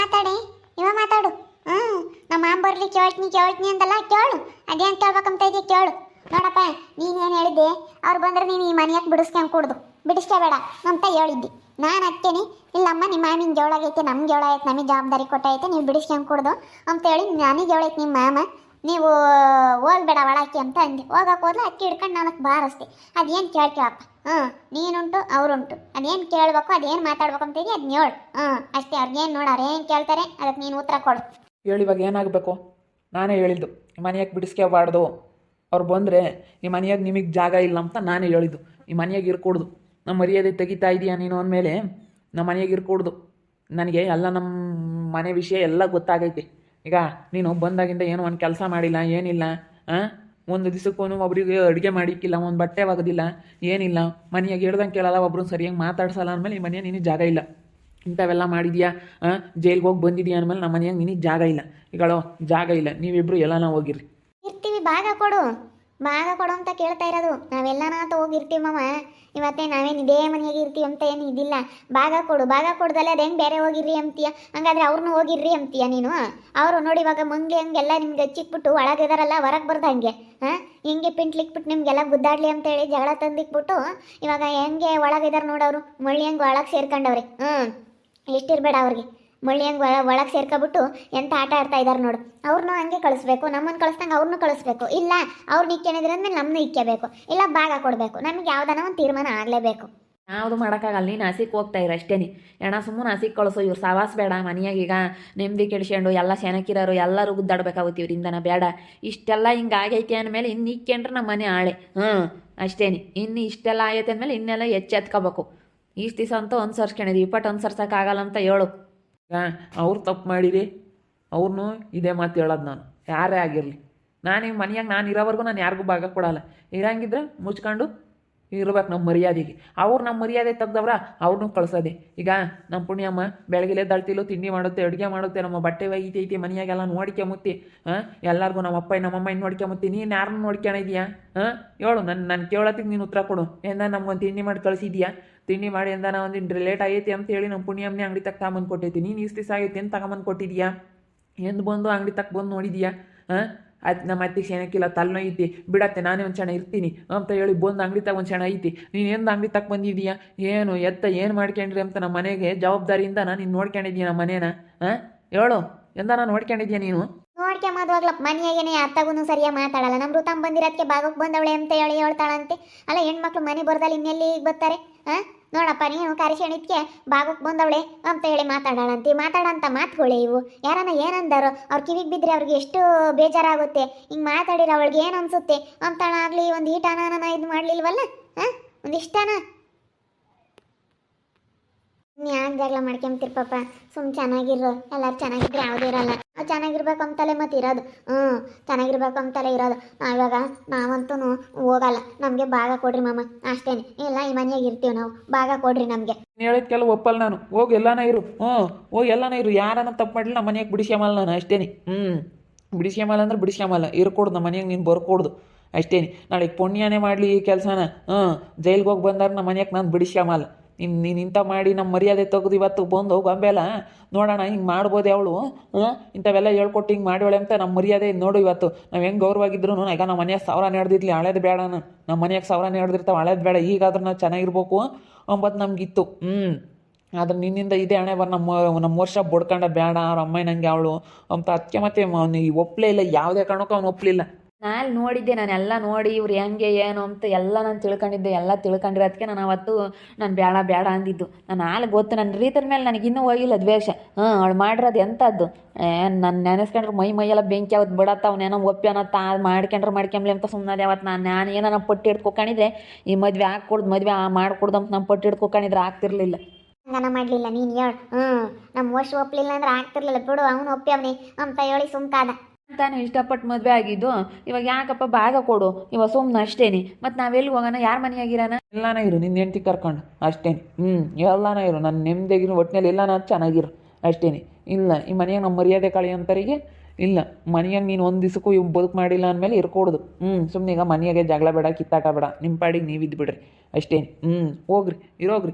ಮಾತಾಡಿ? ಇವ ಮಾತಾಡು. ಹ್ಞೂ ನಮ್ಮ ಮಾಮ ಬರ್ಲಿ ಕೇಳ್ತೀನಿ ಕೇಳ್ತೀನಿ ಅಂತಲ್ಲ ಕೇಳು. ಅದೇನು ಕೇಳ್ಬೇಕಂತ ಇದೆಯಾ ಕೇಳು. ನೋಡಪ್ಪ ನೀನೇನು ಹೇಳಿದ್ದೆ? ಅವ್ರು ಬಂದ್ರೆ ನೀನು ಈ ಮನೆಯಾಗ ಬಿಡಿಸ್ಕೊಂಡು ಕುಡ್ದು? ಬಿಡಿಸ್ಕೋಬೇಡ ಅಂತ ಹೇಳಿದ್ದಿ. ನಾನು ಇಲ್ಲ ಇಲ್ಲಮ್ಮ ನಿಮ್ಮ ಮಾಮಿನ ಜೋಳಾಗೈತೆ ನಮ್ಮ ಜೋಳ ಐತೆ ನಮಗೆ ಜವಾಬ್ದಾರಿ ಕೊಟ್ಟೈತೆ ನೀವು ಬಿಡಿಸ್ಕೊಂಡು ಕುಡ್ದು? ಅಂತೇಳಿ ನನಗೆ ಜೋಳೈತೆ ನಿಮ್ಮ ಮಾಮ. ನೀವು, ಹೋಗ್ಬೇಡ ಒಳಕ್ಕೆ ಅಂತ ಅಂದೆ. ಹೋಗಕ್ಕೆ ಹೋದ್ರೆ ಅಕ್ಕಿ ಹಿಡ್ಕೊಂಡು ನಾಲ್ಕು ಬಾರಿಸ್ದೆ ಅದೇನು ಕೇಳ್ತೀವಪ್ಪ ಹ್ಞೂ ನೀನುಂಟು, ಅವರುಂಟು. ಅದೇನು ಕೇಳಬೇಕು, ಅದೇನು ಮಾತಾಡ್ಬೇಕು ಅಂತ ಅದು ಹೇಳು. ಹ್ಞೂ ಅಷ್ಟೇ, ಅವ್ರಿಗೇನು ನೋಡು ಅವ್ರು ಏನು ಕೇಳ್ತಾರೆ ಅದಕ್ಕೆ ನೀನು ಉತ್ತರ ಕೊಡು. ಹೇಳಿ, ಇವಾಗ ಏನಾಗಬೇಕು? ನಾನೇ ಹೇಳಿದ್ದು ಮನೆಯಾಗೆ ಬಿಡಿಸ್ಕೋಬಾರ್ದು ಅವ್ರು ಬಂದರೆ, ಈ ಮನೆಯಾಗೆ ನಿಮಗೆ ಜಾಗ ಇಲ್ಲ ಅಂತ ನಾನೇ ಹೇಳಿದ್ದು. ಈ ಮನೆಯಾಗ ಇರ್ಕೂಡ್ದು. ನಮ್ಮ ಮರ್ಯಾದೆ ತೆಗಿತಾ ಇದೀಯಾ ನೀನು ಅಂದಮೇಲೆ ನಮ್ಮ ಮನೆಯಾಗ ಇರ್ಕೂಡ್ದು. ನನಗೆ ಎಲ್ಲ ನಮ್ಮ ಮನೆ ವಿಷಯ ಎಲ್ಲ ಗೊತ್ತಾಗೈತೆ. ಈಗ ನೀನು ಬಂದಾಗಿಂದ ಏನು ಒಂದು ಕೆಲಸ ಮಾಡಿಲ್ಲ, ಏನಿಲ್ಲ ಒಂದು ದಿವಸಕ್ಕೂ ಒಬ್ರಿಗೆ ಅಡುಗೆ ಮಾಡಿಕ್ಕಿಲ್ಲ, ಒಂದು ಬಟ್ಟೆ ಒಗೆದಿಲ್ಲ, ಏನಿಲ್ಲ. ಮನೆಯಾಗ ಹೇಳ್ದಂಗೆ ಕೇಳಲ್ಲ ಒಬ್ರು ಸರಿಯಾಗಿ ಮಾತಾಡ್ಸಲ್ಲ ಅಂದಮೇಲೆ ಈ ಮನೆಯ ನಿನಗೆ ಜಾಗ ಇಲ್ಲ. ಇಂಥವೆಲ್ಲ ಮಾಡಿದ್ಯಾ? ಜೈಲ್ಗೆ ಹೋಗಿ ಬಂದಿದ್ಯಾ ಅಂದಮೇಲೆ ನಮ್ಮ ಮನೆಯಾಗ ನಿನಗೆ ಜಾಗ ಇಲ್ಲ. ಈಗಳೋ ಜಾಗ ಇಲ್ಲ. ನೀವಿಬ್ರು ಎಲ್ಲನ ಹೋಗಿರಿ ಇರ್ತೀವಿ, ಭಾಗ ಕೊಡು. ಭಾಗ ಕೊಡು ಅಂತ ಕೇಳ್ತಾ ಇರೋದು. ನಾವೆಲ್ಲನ ಅಂತ ಹೋಗಿರ್ತೀವಿ ಇವತ್ತೆ ನಾವೇನು ಇದೇ ಮನೆಯಾಗೆ ಇರ್ತೀವಿ ಅಂತ ಏನು ಇದಿಲ್ಲ. ಭಾಗ ಕೊಡು, ಭಾಗ ಕೊಡ್ದಲ್ಲ ಅದು ಹೆಂಗೆ ಬೇರೆ ಹೋಗಿರ್ರಿ ಅಂತೀಯ? ಹಂಗಾದ್ರೆ ಅವ್ರನ್ನೂ ಹೋಗಿರ್ರಿ ಅಂತೀಯ ನೀನು? ಅವರು ನೋಡಿ ಇವಾಗ ಮಂಗೆ ಹಂಗೆಲ್ಲ ನಿಮ್ಗೆ ಹಚ್ಚಿಕ್ಬಿಟ್ಟು ಒಳಗಿದಾರಲ್ಲ ಹೊರಗೆ ಬರ್ದಂಗೆ ಹಾಂ? ಹಿಂಗೆ ಪಿಂಟ್ಲಿಕ್ಬಿಟ್ಟು ನಿಮಗೆಲ್ಲ ಗುದ್ದಾಡ್ಲಿ ಅಂತೇಳಿ ಜಗಳ ತಂದಿಕ್ಬಿಟ್ಟು ಇವಾಗ ಹೆಂಗೆ ಒಳಗಿದಾರೆ ನೋಡೋರು ಮಳ್ಳಿ ಹಂಗೆ ಒಳಗೆ ಸೇರ್ಕೊಂಡವ್ರಿ. ಹ್ಞೂ ಎಷ್ಟಿರ್ಬೇಡ ಅವ್ರಿಗೆ. ಮಳ್ಳಿ ಹಂಗೆ ಒಳ ಒಳಗೆ ಸೇರ್ಕೊಬಿಟ್ಟು ಎಂಥ ಆಟ ಆಡ್ತಾ ಇದ್ದಾರೆ ನೋಡು. ಅವ್ರನ್ನೂ ಹಂಗೆ ಕಳಿಸ್ಬೇಕು ನಮ್ಮನ್ನು ಕಳಿಸ್ದಂಗೆ ಅವ್ರನ್ನೂ ಕಳಿಸ್ಬೇಕು. ಇಲ್ಲ ಅವ್ರನ್ನ ಇಕ್ಕೊಂಡಿದ್ರೆ ಅಂದಮೇಲೆ ನಮ್ಮನ್ನ ಇಕ್ಕೇಬೇಕು ಇಲ್ಲ, ಭಾಗ ಕೊಡಬೇಕು. ನಮಗೆ ಯಾವ್ದಾನ ಒಂದು ತೀರ್ಮಾನ ಆಗಲೇಬೇಕು. ಯಾವುದು ಮಾಡೋಕ್ಕಾಗಲ್ಲ. ನೀನು ಹಸಿಕ್ ಹೋಗ್ತಾ ಇರ ಅಷ್ಟೇನಿ ಎಣ ಸುಮ್ಮನೆ ಹಸಿಕ್ ಕಳಿಸೋ. ಇವ್ರು ಸಾವಾಸ ಬೇಡ. ಮನೆಯಾಗ ಈಗ ನೆಮ್ಮದಿ ಕೆಡಿಸ್ಕೊಂಡು ಎಲ್ಲ ಸೆನಕಿರೋರು ಎಲ್ಲರೂ ಗುದ್ದಾಡ್ಬೇಕಾಗುತ್ತೆ ಇವ್ರಿಂದನ ಬೇಡ. ಇಷ್ಟೆಲ್ಲ ಹಿಂಗೆ ಆಗೈತೆ ಅಂದಮೇಲೆ ಇನ್ನು ಇಕ್ಕೊಂಡ್ರೆ ನಮ್ಮ ಮನೆ ಆಳೆ. ಹಾಂ ಅಷ್ಟೇನಿ ಇನ್ನು ಇಷ್ಟೆಲ್ಲ ಆಗೈತೆ ಅಂದಮೇಲೆ ಇನ್ನೆಲ್ಲ ಎಚ್ಚೆತ್ಕೋಬೇಕು. ಇಷ್ಟು ದಿವಸ ಅಂತೂ ಅನ್ಸರ್ಸ್ಕೊಂಡಿದ್ವಿ ಇಪ್ಪಟ್ಟು ಅನ್ಸರ್ಸೋಕ್ಕಾಗಲ್ಲ ಅಂತ ಹೇಳು. ಅವ್ರು ತಪ್ಪು ಮಾಡಿರಿ. ಅವ್ರನ್ನೂ ಇದೇ ಮಾತು ಹೇಳೋದು ನಾನು. ಯಾರೇ ಆಗಿರಲಿ. ನಾನು ಈ ಮನೆಯಾಗ ನಾನು ಇರೋವರೆಗೂ ನಾನು ಯಾರಿಗೂ ಭಾಗ ಕೊಡಲ್ಲ. ಇರಂಗಿದ್ರೆ ಮುಚ್ಕೊಂಡು ಇರ್ಬೇಕು ನಮ್ಮ ಮರ್ಯಾದೆಗೆ. ಅವ್ರು ನಮ್ಮ ಮರ್ಯಾದೆ ತೆಗ್ದವ್ರ ಅವ್ರನ್ನೂ ಕಳ್ಸೋದೆ. ಈಗ ನಮ್ಮ ಪುಣ್ಯಮ್ಮ ಬೆಳಗ್ಗೆಲೆ ದಳ್ತಿಲು, ತಿಂಡಿ ಮಾಡುತ್ತೆ, ಅಡುಗೆ ಮಾಡುತ್ತೆ, ನಮ್ಮ ಬಟ್ಟೆ ಒಗಿತೈತಿ ಮನೆಯಾಗೆಲ್ಲ ನೋಡ್ಕೊಂಬತ್ತಿ ಹಾಂ? ಎಲ್ಲರಿಗೂ ನಮ್ಮ ಅಪ್ಪ ನಮ್ಮಮ್ಮ ಇನ್ನು ನೋಡ್ಕೊಂಬತ್ತಿ ನೀನು ಯಾರನ್ನು ನೋಡ್ಕೊಂಡಿದ್ಯಾ ಹಾಂ? ಹೇಳು ನನ್ನ ನಾನು ಕೇಳತ್ತಿಗೆ ನೀನು ಉತ್ತರ ಕೊಡು. ಎಂದ ನಮ್ಗೊಂದು ತಿಂಡಿ ಮಾಡಿ ಕಳಿಸಿದ್ಯಾ? ತಿಂಡಿ ಮಾಡಿ ಎಂದ ನಾ ಒಂದು ಲೇಟ್ ಆಗೈತಿ ಅಂತ ಹೇಳಿ ನಮ್ಮ ಪುಣ್ಯಮ್ಮನೆ ಅಂಗಡಿ ತಕ್ಕ ತಗೊಂಬಂದು ಕೊಟ್ಟೈತಿ ನೀನು ಇಷ್ಟು ದಿವಸ ಆಗೈತಿ ಅಂತ ತಗೊಂಬಂದು ಕೊಟ್ಟಿದ್ಯಾ ಎಂದು ಬಂದು ಅಂಗಡಿ ತಕ್ಕ ಬಂದು ನೋಡಿದ್ಯಾ? ಹಾಂ? ಅದು ನಮ್ಮ ಅತ್ತಿಗೆ ಏನಕ್ಕಿಲ್ಲ ತಲೆನೋ ಐತಿ. ಬಿಡತ್ತೆ, ನಾನೇ ಒಂದು ಕ್ಷಣ ಇರ್ತೀನಿ. ಅಂತ ಹೇಳಿ ಬಂದು ಅಂಗಡಿ ಒಂದು ಕ್ಷಣ ಐತಿ. ನೀನು ಎಂದು ಅಂಗಡಿ ತಕ್ಕ ಬಂದಿದ್ದೀಯಾ ಏನು, ಎತ್ತ ಏನು ಮಾಡ್ಕೊಂಡ್ರಿ ಅಂತ ನಮ್ಮ ಮನೆಗೆ ಜವಾಬ್ದಾರಿಯಿಂದ ನಾನು ನೀನು ನೋಡ್ಕೊಂಡಿದ್ದೀಯ ನಮ್ಮ ಮನೇನ. ಹಾಂ ಹೇಳು ಎಂದ ನಾನು ನೋಡ್ಕೊಂಡಿದ್ಯಾ ನೀನು? ನೋಡ್ಕೆ ಹೋಗ್ಲಪ್ಪ ಮನೆಯಾಗೇನೆ ಅತ್ತಾಗೂ ಸರಿಯಾಗಿ ಮಾತಾಡಲ್ಲ. ನಮ್ಮ ಋತಮ್ ಬಂದಿರೋದಕ್ಕೆ ಭಾಗಕ್ಕೆ ಬಂದವಳೆ ಅಂತ ಹೇಳಿ ಹೇಳ್ತಾಳಂತೆ. ಅಲ್ಲ, ಹೆಣ್ಮಕ್ಳು ಮನೆ ಬರ್ದಲ್ಲಿ ಇನ್ನೆಲ್ಲಿ ಬರ್ತಾರೆ? ಹಾಂ ನೋಡಪ್ಪ, ನೀನು ಕರಿಶಣಿತ್ಗೆ ಬಾಗಕ್ಕೆ ಬಂದವಳೆ ಅಂತ ಹೇಳಿ ಮಾತಾಡೋಣಂತೆ ಮಾತಾಡಂತ ಮಾತುಗಳೇ ಇವು. ಯಾರನ್ನ ಏನಂದರು ಅವ್ರ ಕಿವಿಗೆ ಬಿದ್ದರೆ ಅವ್ರಿಗೆ ಎಷ್ಟು ಬೇಜಾರಾಗುತ್ತೆ. ಹಿಂಗೆ ಮಾತಾಡಿರೋ ಅವಳಿಗೆ ಏನು ಅನ್ಸುತ್ತೆ? ಅಂತಾಳಾಗಲಿ ಒಂದು ಈಟಾನ ಇದು ಮಾಡಲಿಲ್ವಲ್ಲ? ಹಾಂ? ಒಂದು ಇಷ್ಟನ? ಯಾಕೆ ಜಗಳ ಪಾಪ? ಸುಮ್ ಚೆನ್ನಾಗಿರೋ ಎಲ್ಲರೂ ಚೆನ್ನಾಗಿದ್ರೆ ಯಾವುದೂ ಇರಲ್ಲ. ಚೆನ್ನಾಗಿರ್ಬೇಕು ಅಂತಲೇ ಮತ್ತೆ ಇರೋದು. ಹ್ಞೂ ಚೆನ್ನಾಗಿರ್ಬೇಕು ಅಂತಲೇ ಇರೋದು. ನಾವಿವಾಗ ನಾವಂತೂ ಹೋಗಲ್ಲ. ನಮಗೆ ಭಾಗ ಕೊಡ್ರಿ ಮಾಮ. ಅಷ್ಟೇನೆ. ಇಲ್ಲ ಈ ಮನೆಯಾಗ ಇರ್ತೀವಿ ನಾವು. ಭಾಗ ಕೊಡ್ರಿ ನಮಗೆ. ಹೇಳಿದ ಕೆಲವು ಒಪ್ಪಲ್ಲ ನಾನು. ಹೋಗಿ ಎಲ್ಲಾನ ಇರು. ಹ್ಞೂ ಹೋಗಿ ಎಲ್ಲಾನ ಇರು. ಯಾರನ್ನ ತಪ್ಪು ಮಾಡಿಲ್ಲ ನಮ್ಮ ಮನೆಯಾಗ ಬಿಡಿಸ್ಯಾಮಲ್ಲ ನಾನು. ಅಷ್ಟೇನೆ. ಹ್ಞೂ ಬಿಡಿಸ್ಯಾಮಲ್ಲ ಅಂದ್ರೆ ಬಿಡಿಸ್ಯಾಮಲ್ಲ ಇರ್ಕೊಡ್ದು ನಮ್ಮ ಮನೆಯಾಗ ನೀನು ಬರ್ಕೊಡ್ದು. ಅಷ್ಟೇನೆ. ನಾಳೆ ಪುಣ್ಯನೇ ಮಾಡಲಿ ಈ ಕೆಲಸನ. ಹ್ಞೂ ಜೈಲ್ಗೆ ಹೋಗಿ ಬಂದಾಗ ನಮ್ಮ ಮನೆಯಾಗ ನಾನು ಬಿಡಿಸ್ಕೊಂಬಲ್ಲ ನೀನು ನೀನು ಇಂಥ ಮಾಡಿ ನಮ್ಮ ಮರ್ಯಾದೆ ತೆಗೆದು ಇವತ್ತು ಬಂದು ಗೊಂಬೆಲ್ಲ ನೋಡೋಣ, ಹಿಂಗೆ ಮಾಡ್ಬೋದೆ ಅವಳು? ಇಂಥವೆಲ್ಲ ಹೇಳ್ಕೊಟ್ಟು ಹಿಂಗೆ ಮಾಡಿವಳೆ ಅಂತ ನಮ್ಮ ಮರ್ಯಾದೆ ನೋಡು ಇವತ್ತು. ನಾವು ಹೆಂಗೆ ಗೌರವಾಗಿದ್ರು ಈಗ ನಮ್ಮ ಮನೆಯಾಗ ಸಾವಿರ ನಡೆದಿದ್ಲಿ, ಹಳೇದು ಬೇಡ ನಮ್ಮ ಮನೆಯಾಗ ಸಾವಿರ ನಡೆದಿರ್ತಾವೆ, ಹಳೇದು ಬೇಡ. ಈಗಾದ್ರೂ ನಾವು ಚೆನ್ನಾಗಿರ್ಬೇಕು. ಅಂಬತ್ತು ನಮಗಿತ್ತು. ಹ್ಞೂ ಆದ್ರೆ ನಿನ್ನಿಂದ ಇದೇ ಹಣೆ ಬರ್ ನಮ್ಮ ನಮ್ಮ ವರ್ಷ ಬಡ್ಕೊಂಡ ಬೇಡ. ಅವ್ರ ಅಮ್ಮ ನಂಗೆ ಅವಳು. ಅಂತ ಅದಕ್ಕೆ ಮತ್ತೆ ಅವ್ನಿಗೆ ಒಪ್ಪಲೇ ಇಲ್ಲ. ಯಾವುದೇ ಕಾರಣಕ್ಕೂ ಅವ್ನು ಒಪ್ಪಲಿಲ್ಲ ನಾನು ನೋಡಿದ್ದೆ, ನಾನು ಎಲ್ಲ ನೋಡಿ ಇವ್ರು ಹೆಂಗೆ, ಏನು ಅಂತ ಎಲ್ಲ ನಾನು ತಿಳ್ಕೊಂಡಿದ್ದೆ, ಎಲ್ಲ ತಿಳ್ಕೊಂಡಿರೋದಕ್ಕೆ ನಾನು ಅವತ್ತು ನಾನು ಬೇಡ ಬೇಡ ಅಂದಿದ್ದು. ನಾನು ಆಲ್ ಗೊತ್ತು ನನ್ನ ರೀತರ ಮೇಲೆ ನನಗೆ ಇನ್ನೂ ಹೋಗಿಲ್ಲ ದ್ವೇಷ. ಹಾಂ ಅವಳು ಮಾಡಿರೋದು ಎಂಥದ್ದು ನಾನು ನೆನೆಸ್ಕೊಂಡ್ರೆ ಮೈ ಮೈಯೆಲ್ಲ ಬೆಂಕಿ ಅವತ್ತು ಬಿಡತ್ತ ಅವನೇನೋ ಅನ್ನೋ ತಾ ಮಾಡ್ಕೊಂಡ್ರೆ ಮಾಡ್ಕೊಂಬ್ಲಿ ಅಂತ ಸುಮ್ಮನೆ ಅವತ್ತು ನಾನು ನಾನು ಏನೋ ಪಟ್ಟಿ ಹಿಡ್ಕೊಕೊಂಡಿದ್ರೆ, ಈ ಮದುವೆ ಹಾಕ್ಕೊಡ್ದು, ಮದುವೆ ಮಾಡ್ಕೊಡ್ದು ಅಂತ ನಾನು ಪಟ್ಟಿ ಹಿಡ್ಕೊಕೊಂಡಿದ್ರೆ ಆಗ್ತಿರ್ಲಿಲ್ಲ. ಹಂಗನ ಮಾಡಲಿಲ್ಲ ನೀನು ಹೇಳು ಹ್ಞೂ ನಮ್ಮ ವರ್ಷ ಒಪ್ಪಲಿಲ್ಲ ಅಂದ್ರೆ ಆಗ್ತಿರ್ಲಿಲ್ಲ. ಬಿಡು, ಅವನು ಒಪ್ಪಿ ಅವನೇ. ಅಂತ ಹೇಳಿ ಸುಮ್ಕಾದ. ತಾನು ಇಷ್ಟಪಟ್ಟು ಮದುವೆ ಆಗಿದ್ದು, ಇವಾಗ ಯಾಕಪ್ಪ ಭಾಗ ಕೊಡು ಇವಾಗ ಸುಮ್ಮನೆ ಅಷ್ಟೇನಿ. ಮತ್ತು ನಾವೆಲ್ಲಿ ಹೋಗೋಣ? ಯಾರ ಮನೆಯಾಗಿರೋಣ? ಎಲ್ಲಾನ ಇರು ನಿನ್ನ ಹೆಂಡತಿ ಕರ್ಕೊಂಡು. ಅಷ್ಟೇನೆ. ಹ್ಞೂ ಎಲ್ಲಾನ ಇರು. ನನ್ನ ನೆಮ್ಮದಿಯಾಗಿರೋ ಒಟ್ಟಿನಲ್ಲಿ ಎಲ್ಲಾನ ಚೆನ್ನಾಗಿರು. ಅಷ್ಟೇನೆ. ಇಲ್ಲ, ಈ ಮನೆಯಾಗ ನಮ್ಮ ಮರ್ಯಾದೆ ಕಳೆಯಂತರಿಗೆ ಇಲ್ಲ. ಮನೆಯಾಗ ನೀನು ಒಂದು ದಿವಸಕ್ಕೂ ಇವ್ ಬದುಕು ಮಾಡಿಲ್ಲ ಅಂದಮೇಲೆ ಇರ್ಕೊಡ್ದು. ಹ್ಞೂ ಸುಮ್ಮನೆ ಈಗ ಮನೆಯಾಗೆ ಜಗಳ ಬೇಡ, ಕಿತ್ತಾಟ ಬೇಡ. ನಿಮ್ಮ ಪಾಡಿಗೆ ನೀವು ಇದ್ದು ಬಿಡ್ರಿ. ಅಷ್ಟೇನೆ. ಹ್ಞೂ ಹೋಗ್ರಿ, ಇರೋಗ್ರಿ.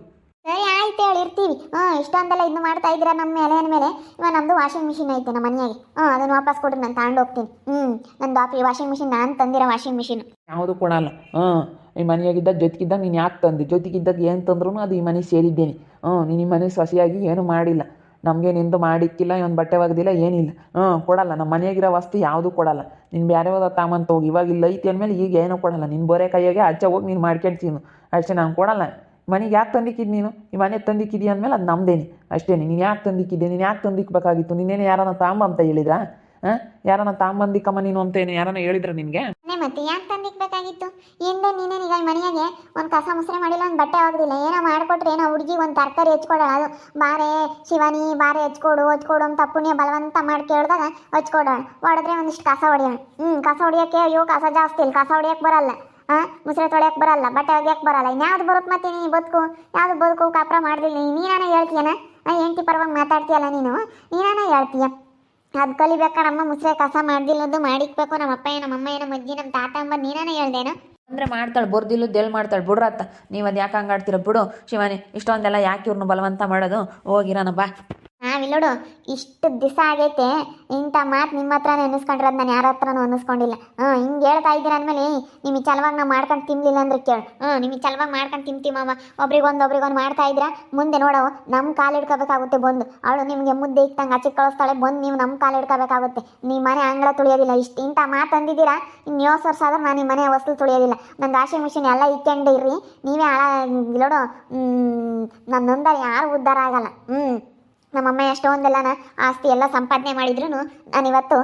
ಇಷ್ಟ ಇರ್ತೀವಿ. ಹ್ಞೂ ಇಷ್ಟೊಂದೆಲ್ಲ ಇದು ಮಾಡ್ತಾ ಇದ್ದೀರಾ ನಮ್ಮ ಮೇಲೆ ಮೇಲೆ? ಇವಾಗ ನಮ್ಮದು ವಾಷಿಂಗ್ ಮಿಷಿನ್ ಐತೆ ನಮ್ಮ ಮನೆಯಾಗೆ. ಹಾಂ ಅದನ್ನು ವಾಪಸ್ ಕೊಡ್ರಿ ನಾನು ತಗೊಂಡು ಹೋಗ್ತೀನಿ. ಹ್ಞೂ ನಂದು ಆಪಿ ವಾಷಿಂಗ್ ಮಿಷಿನ್ ನಾನು ತಂದಿರೋ ವಾಷಿಂಗ್ ಮಿಷಿನ್ ಯಾವುದು ಕೊಡಲ್ಲ. ಹಾಂ ಈ ಮನೆಯಾಗಿದ್ದಾಗ, ಜೊತೆಗಿದ್ದಾಗ ನೀನು ಯಾಕೆ ತಂದೆ? ಜೊತೆಗಿದ್ದಾಗ ಏನು ತಂದ್ರೂ ಅದು ಈ ಮನೆ ಸೇರಿದ್ದೇನೆ. ಹ್ಞೂ ನೀನು ಈ ಮನೆ ಸೊಸೆಯಾಗಿ ಏನು ಮಾಡಿಲ್ಲ. ನಮಗೇನು ನಿಂದು ಮಾಡಿಕ್ಕಿಲ್ಲ, ಇವನು ಬಟ್ಟೆ ಒಗ್ದಿಲ್ಲ, ಏನಿಲ್ಲ. ಹ್ಞೂ ಕೊಡಲ್ಲ. ನಮ್ಮ ಮನೆಯಾಗಿರೋ ವಸ್ತು ಯಾವುದೂ ಕೊಡಲ್ಲ. ನೀನು ಬೇರೆ ಹೋದ ತಾಮಂತ ಹೋಗಿ ಇವಾಗ ಇಲ್ಲ ಐತಿ ಅಂದಮೇಲೆ ಈಗ ಏನೂ ಕೊಡಲ್ಲ. ನಿನ್ನ ಬೋರೆ ಕೈಯಾಗೆ ಆಚೆ ಹೋಗಿ ನೀನು ತಿನ್ನು. ಅಷ್ಟೇ ನಾನು ಕೊಡಲ್ಲ. ಮನೆಗೆ ಯಾಕೆ ತಂದಿಕ್ಕಿದ್ದು ನೀನು? ಈ ಮನೆ ತಂದಿಕ್ಕಿದ್ದಿ ಅಂದಮೇಲೆ ಅದು ನಮ್ದೇನೆ. ಅಷ್ಟೇ ನೀನು ಯಾಕೆ ತಂದಿಕ್ಕಿದ್ದೆ? ನೀನು ಯಾಕೆ ತಂದಿಕ್ಬೇಕಾಗಿತ್ತು? ನೀನೇನು ಯಾರನ್ನ ತಾಂಬ ಅಂತ ಹೇಳಿದ್ರಾ? ಹಾಂ? ಯಾರನ್ನ ತಾಂಬಂದಿಕ್ಕಮ್ಮ ನೀನು ಅಂತೇನು ಯಾರನ್ನ ಹೇಳಿದ್ರ ನಿನಗೆ? ಮತ್ತೆ ಯಾಕೆ ತಂದಿಕ್ಬೇಕಾಗಿತ್ತು? ಹಿಂದೆ ನೀನೇನು ಈಗ ಮನೆಯಾಗೆ ಒಂದು ಕಸ ಮುಸ್ರೆ ಮಾಡಿಲ್ಲ, ಒಂದು ಬಟ್ಟೆ ಒಗ್ದಿಲ್ಲ. ಏನೋ ಮಾಡಿಕೊಟ್ರೆ ಏನೋ ಹುಡುಗಿ ಒಂದು ತರಕಾರಿ ಹೆಚ್ಕೊಡೋಣ ಅದು ಬಾರೆ ಶಿವಾನಿ, ಬಾರೆ ಹೆಚ್ಕೊಡು, ಹೊಚ್ಕೊಡು ಅಂತ ಪುಣ್ಯ ಬಲವಂತ ಮಾಡಿ ಕೇಳಿದಾಗ ಹಚ್ಕೊಡೋಣ ಹೊಡೆದ್ರೆ ಒಂದಿಷ್ಟು ಕಸ ಹೊಡೆಯೋಣ ಹ್ಞೂ ಕಸ ಹೊಡಿಯೋಕ್ಕೆ ಅಯ್ಯೋ ಕಸ ಜಾಸ್ತಿ ಇಲ್ಲ. ಕಸ ಹೊಡಿಯೋಕ್ಕೆ ಬರಲ್ಲ. ಹಾಂ ಮುಸ್ರೆ ತೊಳೆಯಕ್ಕೆ ಬರಲ್ಲ, ಬಟ್ಟೆ ಒಗ್ಯಕ್ಕೆ ಬರಲ್ಲ, ಇನ್ಯಾವ್ದು ಬರುತ್ತೆ ಮತ್ತೆ ನೀನು ಬದುಕು? ಯಾವ್ದು ಬದುಕು ಕಾಪ್ರ ಮಾಡ್ದಿಲ್ಲ ನೀನಾನ ಹೇಳ್ತೀಯನ? ಹೆಂಡತಿ ಪರವಾಗಿ ಮಾತಾಡ್ತೀಯಲ್ಲ ನೀನು? ನೀನಾನ ಹೇಳ್ತೀಯ? ಅದು ಕಲಿಬೇಕ ನಮ್ಮ ಮುಸ್ರೆ ಕಸ ಮಾಡ್ದಿಲ್ಲದ್ದು ಮಾಡಿಕ್ಬೇಕು, ನಮ್ಮ ಅಪ್ಪ ನಮ್ಮ ಅಮ್ಮ ನಮ್ಮ ಅಜ್ಜಿ, ನಮ್ಮ ತಾತ ಅಂಬ ನೀನಾನೇ ಹೇಳ್ದೇನೋ? ಅಂದರೆ ಮಾಡ್ತಾಳೆ ಬರ್ದಿಲ್ಲದ್ದು ಎಲ್ಲಿ ಮಾಡ್ತಾಳೆ. ಬಿಡ್ರತ್ತ ನೀವು ಅದು ಯಾಕೆ ಹಂಗಾಡ್ತೀರ ಬಿಡು. ಶಿವಾನಿ, ಇಷ್ಟೊಂದೆಲ್ಲ ಯಾಕೆ ಇವ್ರನ್ನ ಬಲವಂತ ಮಾಡೋದು? ಹೋಗಿರೋಣ ಬಾ ನಾವಿಲ್ಲೋಡು ಇಷ್ಟು ದಿವಸ ಆಗೈತೆ. ಇಂಥ ಮಾತು ನಿಮ್ಮ ಹತ್ರ ಅನ್ನಿಸ್ಕೊಂಡ್ರದ್ ನಾನು ಯಾರ ಹತ್ರನೂ ಅನ್ನಿಸ್ಕೊಂಡಿಲ್ಲ. ಹ್ಞೂ ಹಿಂಗೆ ಹೇಳ್ತಾ ಇದ್ದೀರ ಅಂದಮೇಲೆ ನಿಮ್ಮ ಚಲವಾಗಿ ನಾವು ಮಾಡ್ಕೊಂಡು ತಿನ್ಲಿಲ್ಲ ಅಂದ್ರೆ ಕೇಳು. ಹ್ಞೂ ನಿಮಗೆ ಚಲವಾಗಿ ಮಾಡ್ಕೊಂಡು ತಿಂತೀವಮ್ಮ ಒಬ್ರಿಗೊಂದು ಒಬ್ರಿಗೊಂದು ಮಾಡ್ತಾ ಇದ್ರ ಮುಂದೆ ನೋಡೋ ನಮ್ಮ ಕಾಲು ಹಿಡ್ಕೋಬೇಕಾಗುತ್ತೆ ಬಂದು. ಅವಳು ನಿಮಗೆ ಮುದ್ದೆ ಇಟ್ಟಂಗೆ ಆಚೆ ಕಳಿಸ್ತಾಳೆ, ಬಂದು ನೀವು ನಮ್ಮ ಕಾಲು ಹಿಡ್ಕೋಬೇಕಾಗುತ್ತೆ. ನಿಮ್ಮ ಮನೆ ಅಂಗಳ ತುಳಿಯೋದಿಲ್ಲ. ಇಷ್ಟು ಇಂಥ ಮಾತು ಅಂದಿದ್ದೀರಾ? ಇನ್ನು ಯೋಸ್ ವರ್ಷ ಆದ್ರೆ ನಾನು ನಿಮ್ಮ ಮನೆ ವಸ್ತು ತುಳಿಯೋದಿಲ್ಲ. ನನ್ನ ವಾಷಿಂಗ್ ಮಿಷಿನ್ ಎಲ್ಲ ಇಟ್ಕೊಂಡಿರಿ ನೀವೇ ಹಾಳ ನೋಡು ನನ್ನ ಯಾರು ಉದ್ಧಾರ ಆಗಲ್ಲ. ಹ್ಞೂ ನಮ್ಮಮ್ಮ ಎಷ್ಟೊಂದೆಲ್ಲ ಆಸ್ತಿ ಎಲ್ಲ ಸಂಪಾದನೆ ಮಾಡಿದ್ರು ನಾನಿವತ್ತು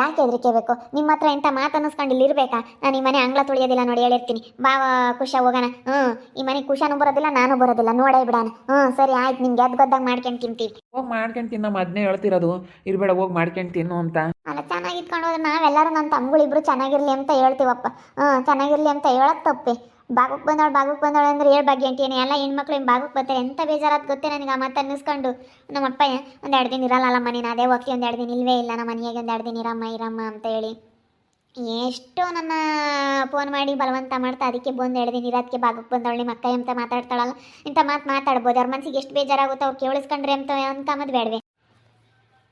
ಯಾಕೆ ಹೆದರಿಕೆ ಬೇಕು ನಿಮ್ಮ ಹತ್ರ ಇಂಥ ಮಾತು ಅನ್ನಿಸ್ಕೊಂಡು ಇಲ್ಲಿ ಇರ್ಬೇಕಾ? ನಾನು ಈ ಮನೆ ಅಂಗ್ಳ ತುಳಿಯೋದಿಲ್ಲ ನೋಡಿ ಹೇಳಿರ್ತೀನಿ. ಬಾವ ಖುಷ ಹೋಗೋಣ. ಹ್ಞೂ ಈ ಮನೆ ಖುಷಾನು ಬರೋದಿಲ್ಲ ನಾನು ಬರೋದಿಲ್ಲ. ನೋಡೇ ಬಿಡಾನ. ಹ್ಞೂ ಸರಿ ಆಯ್ತು ನಿಮ್ಗೆ ಎದ್ದ ಬದ್ದಾಗ್ ಮಾಡ್ಕೊಂಡು ತಿಂತೀವಿ. ಹೋಗಿ ಮಾಡ್ಕೊಂಡು ತಿನ್ನಮ್ಮ ಅದನ್ನೇ ಹೇಳ್ತಿರೋದು. ಇರಬೇಡ ಹೋಗಿ ಮಾಡ್ಕೊಂಡು ತಿನ್ನು ಅಂತ. ಅಲ್ಲ ಚೆನ್ನಾಗಿ ಇಟ್ಕೊಂಡು ಹೋದ್ರೆ ನಾವೆಲ್ಲರೂ ನನ್ನ ತಮ್ಗಳಿಬ್ರು ಚೆನ್ನಾಗಿರ್ಲಿ ಅಂತ ಹೇಳ್ತೀವಪ್ಪ. ಹ್ಞೂ ಚೆನ್ನಾಗಿರ್ಲಿ ಅಂತ ಹೇಳಕ್ ತಪ್ಪಿ. ಬಾಗುಕ್ ಬಂದವಳು ಬಾಗುಕ್ ಬಂದವಳು ಅಂದ್ರೆ ಹೇಳ್ ಬಗ್ಗೆ ಅಂತೀನಿ ಎಲ್ಲ ಹೆಣ್ಮಕ್ಳು ಹಿಂಗೆ ಬಾಗುಕ್ ಬರ್ತಾರೆ? ಎಂಥ ಬೇಜಾರಾದ ಗೊತ್ತೇ ನನಗೆ ಆ ಮಾತು ಅನ್ನಿಸ್ಕೊಂಡು ನಮ್ಮ ಅಪ್ಪ ಒಂದು ಎರಡು ದಿನ ಇರಲ್ಲ ಅಲ್ಲಮ್ಮ ನೀನು? ಅದೇ ಹೋಗ್ಲಿ ಒಂದು ಎರಡು ದಿನ ಇಲ್ವೇ ಇಲ್ಲ, ನಮ್ಮ ಮನೆಯಾಗೆ ಒಂದು ಎರಡು ದಿನ ಇರಮ್ಮ ಇರಮ್ಮ ಅಂತ ಹೇಳಿ. ಎಷ್ಟೋ ನನ್ನ ಫೋನ್ ಮಾಡಿ ಬಲವಂತ ಮಾಡ್ತಾ ಅದಕ್ಕೆ ಬಂದು ಎರಡು ದಿನ ಇರೋದಕ್ಕೆ ಬಾಗುಕ್ ಬಂದವಳು, ನಿಮ್ಮ ಅಕ್ಕ ಅಂತ ಮಾತಾಡ್ತಾಳಲ್ಲ? ಇಂಥ ಮಾತು ಮಾತಾಡ್ಬೋದು. ಅವ್ರ ಮನಸ್ಸಿಗೆ ಎಷ್ಟು ಬೇಜಾರಾಗುತ್ತೋ ಅವ್ರು ಕೇಳಿಸ್ಕೊಂಡ್ರೆ ಅಂತ ಅನ್ಕೊಂಬದು ಬೇಡವೆ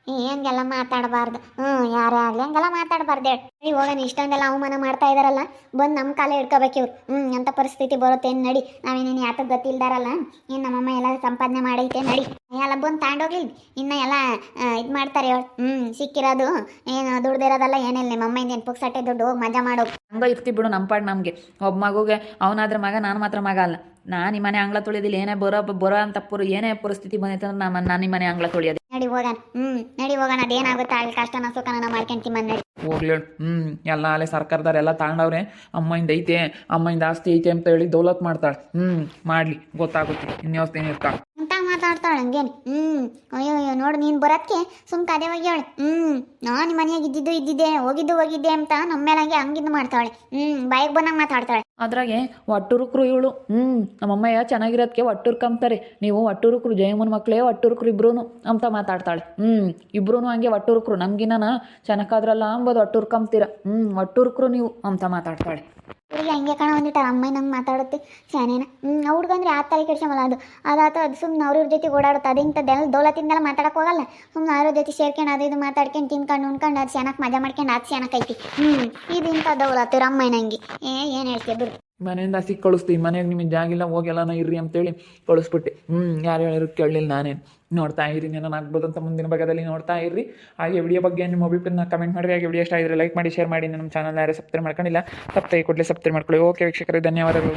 ಹಂಗೆಲ್ಲ ಮಾತಾಡಬಾರ್ದು? ಹ್ಞೂ ಯಾರೇ ಆಗಲಿ ಹಂಗೆಲ್ಲ ಮಾತಾಡಬಾರ್ದು ಹೇಳಿ. ಹೋಗೋಣ, ಇಷ್ಟೊಂದೆಲ್ಲ ಅವಮಾನ ಮಾಡ್ತಾ ಇದಾರಲ್ಲ? ಬಂದು ನಮ್ಮ ಕಾಲೇ ಇಡ್ಕೋಬೇಕು ಇವ್ರು. ಹ್ಞೂ ಅಂಥ ಪರಿಸ್ಥಿತಿ ಬರುತ್ತೆ ಏನು ನಡಿ? ನಾವೇನೇನು ಯಾತಕ್ಕೆ ಗೊತ್ತಿಲ್ದಾರಲ್ಲ? ಇನ್ನು ನಮ್ಮಮ್ಮ ಎಲ್ಲ ಸಂಪಾದನೆ ಮಾಡೈತೆ ನಡಿ. ಎಲ್ಲ ಬಂದು ತಾಂಡೋಗ್ಲಿ. ಇನ್ನು ಎಲ್ಲ ಇದು ಮಾಡ್ತಾರೆ ಹೇಳು. ಹ್ಞೂ ಸಿಕ್ಕಿರೋದು, ಏನು, ದುಡ್ದಿರೋದಲ್ಲ ಏನಿಲ್ಲ ನಿಮ್ಮಮ್ಮ ಇನ್ನೇನು ಪುಕ್ಸಟ್ಟೆ ದುಡ್ಡು ಹೋಗಿ ಮಜಾ ಮಾಡೋ. ಹಂಗ ಇರ್ತಿ ಬಿಡು ನಮ್ಮ ಪಾಡ್ ನಮಗೆ. ಒಬ್ಬ ಮಗುಗೆ, ಅವನಾದ್ರೆ ಮಗ, ನಾನು ಮಾತ್ರ ಮಗ ಅಲ್ಲ. ನಾನು ಈ ಮನೆ ಅಂಗ್ಲ ತೊಳೆಯೋದಿಲ್ಲ ಏನೇ ಬರೋ ಬರೋ ಅಂತ ಪುರ ಏನೇ ಪರಿಸ್ಥಿತಿ ಬಂದೈತೆ ಅಂದ್ರೆ ನಾನು ನಾನು ಈ ಮನೆ ಅಂಗ್ಳ ತೊಳೆಯೋದು. ನಡಿ ಹೋಗೋಣ ಹ್ಞೂ ನಡಿ ಹೋಗೋಣ ಅದೇನಾಗುತ್ತೆ ಅಲ್ಲಿ ಕಷ್ಟನ ಸುಖನ ಮಾಡ್ಕೊಂತೀವಿ ನಡಿ ಹೋಗ್ಲಿ ಹ್ಞೂ ಎಲ್ಲ ಅಲ್ಲೇ ಸರ್ಕಾರದವ್ರು ಎಲ್ಲ ತಗೊಂಡವ್ರೆ ಅಮ್ಮಯಿಂದ ಐತೆ ಅಮ್ಮಯಿಂದ ಆಸ್ತಿ ಐತೆ ಅಂತ ಹೇಳಿ ದೌಲತ್ ಮಾಡ್ತಾಳೆ. ಹ್ಞೂ ಮಾಡಲಿ ಗೊತ್ತಾಗುತ್ತೆ ಇನ್ಯಾವತ್ತೇನು ಇರ್ತಾಳೆ ಅಂತ ಮಾತಾಡ್ತಾಳೆ ಹಂಗೇನು. ಹ್ಞೂ ಅಯ್ಯೋ ಅಯ್ಯೋ, ನೋಡು, ನೀನು ಬರೋದಕ್ಕೆ ಸುಮ್ ಕದೆ ಹೋಗ್ಯಾಳೆ ಹ್ಞೂ ನಾನು ಮನೆಯಾಗ ಇದ್ದಿದ್ದು ಇದ್ದಿದ್ದೆ, ಹೋಗಿದ್ದು ಹೋಗಿದ್ದೆ ಅಂತ ನಮ್ಮ ಮೇಲೆ ಹಂಗೆ ಹಂಗಿದ್ದು ಮಾಡ್ತಾಳೆ ಹ್ಞೂ ಬಾಯಿಗೆ ಬಂದಂಗೆ ಮಾತಾಡ್ತಾಳೆ. ಅದ್ರಾಗೆ ಒಟ್ಟುರುಕ್ರು ಇವಳು. ಹ್ಞೂ ನಮ್ಮಮ್ಮಯ್ಯ ಚೆನ್ನಾಗಿರೋದಕ್ಕೆ ಒಟ್ಟುರ್ಕಂಬ್ತಾರೆ ನೀವು ಒಟ್ಟುರುಕ್ರು ಜಯಮ್ಮನ ಮಕ್ಕಳೇ ಒಟ್ಟುರುಕ್ರು ಇಬ್ರು ಅಂತ ಮಾತಾಡ್ತಾಳೆ. ಹ್ಞೂ ಇಬ್ರು ಹಂಗೆ ಒಟ್ಟುರುಕ್ರು ನಮ್ಗಿನ ಚೆನ್ನಾಗಾದ್ರಲ್ಲ ಅಂಬೋದು ಒಟ್ಟುರ್ಕಂಬ್ತೀರ ಹ್ಞೂ ಒಟ್ಟುರುಕ್ರು ನೀವು ಅಂತ ಮಾತಾಡ್ತಾಳೆ. ಹುಡುಗಿ ಹಂಗೆ ಕಣ ಒಂದಿಟ್ಟಾರ ಅಮ್ಮಾಯಿ ನಂಗೆ ಮಾತಾಡುತ್ತೆ. ಶಾನೇನ ಹ್ಞೂ ಹುಡುಗ ಹುಡ್ಗಂದ್ರೆ ಆ ತಲೆ ಕೆಡ್ಸಮಲ್ಲ ಅದು. ಅದಾತ ಅದು ಸುಮ್ಮನೆ ಅವ್ರ ಜೊತೆ ಓಡಾಡುತ್ತೆ. ಅದು ಇಂಥದ್ದೆಲ್ಲ ದೌಲತಿಂದೆಲ್ಲ ಮಾತಾಡಕ್ಕೆ ಹೋಗಲ್ಲ. ಸುಮ್ಮನೆ ಅವ್ರ ಜೊತೆ ಸೇರ್ಕೊಂಡು ಅದು ಇದು ಮಾತಾಡ್ಕೊಂಡು ತಿನ್ಕೊಂಡು ಉಣ್ಕೊಂಡು ಅದು ಚೆನ್ನಾಗಿ ಮಜಾ ಮಾಡ್ಕೊಂಡು ಅದು ಚೆನ್ನಾಗಿ ಐತಿ. ಹ್ಞೂ ಇದು ಇಂಥ ದೌಲತ್ತು ಅಮ್ಮಾಯಿ ಅಮ್ಮ ನಂಗೆ. ಏ, ಏನು ಹೇಳ್ತೀಯ ಬಿಡು. ಮನೆಯಿಂದ ಸಿಕ್ಕಿ ಕಳಿಸ್ತೀವಿ ಮನೆಗೆ ನಿಮಗೆ ಜಾಗಿಲ್ಲ ಹೋಗೆಲ್ಲನ ಇರ್ರಿ ಅಂತೇಳಿ ಕಳಿಸ್ಬಿಟ್ಟೆ. ಹ್ಞೂ ಯಾರು ಹೇಳಿದ್ರು ಕೇಳಲಿಲ್ಲ ನಾನೇನು. ನೋಡ್ತಾ ಇರಿ ನಾನು ಆಗ್ಬೋದು ಅಂತ ಮುಂದಿನ ಭಾಗದಲ್ಲಿ ನೋಡ್ತಾ ಇರ್ರಿ. ಹಾಗೆ ವಿಡಿಯೋ ಬಗ್ಗೆ ನಿಮ್ಮ ಅಭಿಪ್ರಾಯನ ಕಮೆಂಟ್ ಮಾಡಿರಿ. ಹಾಗೆ ವಿಡಿಯೋ ಇಷ್ಟ ಆಗಿದ್ರೆ ಲೈಕ್ ಮಾಡಿ ಶೇರ್ ಮಾಡಿ. ನಮ್ಮ ಚಾನಲ್ ಯಾರು ಸಬ್ಸ್ಕ್ರೈಬ್ ಮಾಡ್ಕೊಂಡಿಲ್ಲ ತಪ್ಪೇ ಕೊಡಲಿ ಸಬ್ಸ್ಕ್ರೈಬ್ ಮಾಡ್ಕೊಳ್ಳಿ. ಓಕೆ ವೀಕ್ಷಕರೇ, ಧನ್ಯವಾದಗಳು.